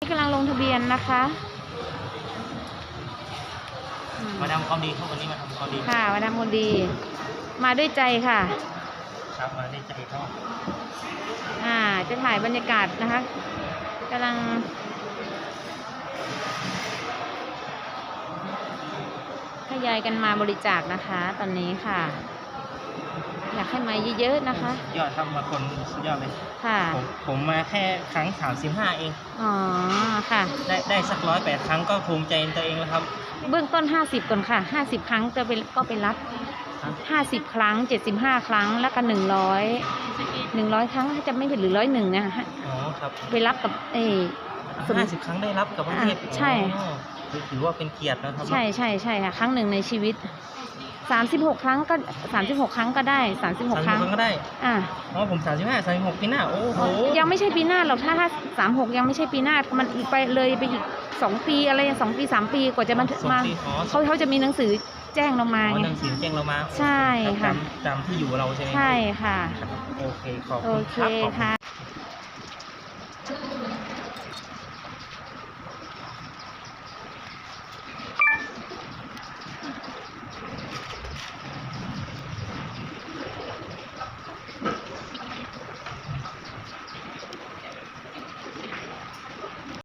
นี่กำลังลงทะเบียนนะคะอืมมาทำความดีครับวันนี้มาทำความดีค่ะมาดามคนดี มาด้วยใจค่ะ ครับมาได้ใจเขาอ่า จะถ่ายบรรยากาศนะคะกำลังทยอยกันมาบริจาคนะคะ ตอนนี้ค่ะอยากให้มาเยอะๆนะคะ ยอดครับมาคนสุดยอดเลยค่ะผมผมมาแค่ครั้งสามสิบห้าเอง อ๋อค่ะ ได้ได้สักร้อยแปดครั้งก็ภูมิใจในตัวเองแล้วครับ เบื้องต้น 50 ก่อนค่ะ 50 ครั้งจะไปก็ไปรับ 50 ครั้ง 75 ครั้งแล้วก็100 100 ครั้งถ้าจะไม่ผิดหรือร้อยหนึ่งนะฮะอ๋อครับไปรับกับเออ สมห้าสิบครั้งได้รับกับประเทศอ่าใช่ อ๋อถือว่าเป็นเกียรตินะครับใช่ใช่ใช่ค่ะ ครั้งหนึ่งในชีวิต 36ครั้งก็36ครั้งก็ได้36สามสิบคครั้งรั้งก็ได้อ่าอ๋อผมสามสิบห้าสามสิบหกปีหน้าโอ้โหยังไม่ใช่ปีหน้าหรอกถ้าถ้า36ยังไม่ใช่ปีหน้ามันอีกไปเลยไปอีก2ปีอะไรสองปี3ปีกว่าจะมาสองมาปีอ๋อเขาเขาจะมีหนังสือแจ้งเรามาอ๋อไงหนังสือแจ้งเรามา ใช่รับค่ะตามตามที่อยู่เราใช่ไหมใช่ค่ะ โอเคขอบโอคุณเคครับขอบณค่ะ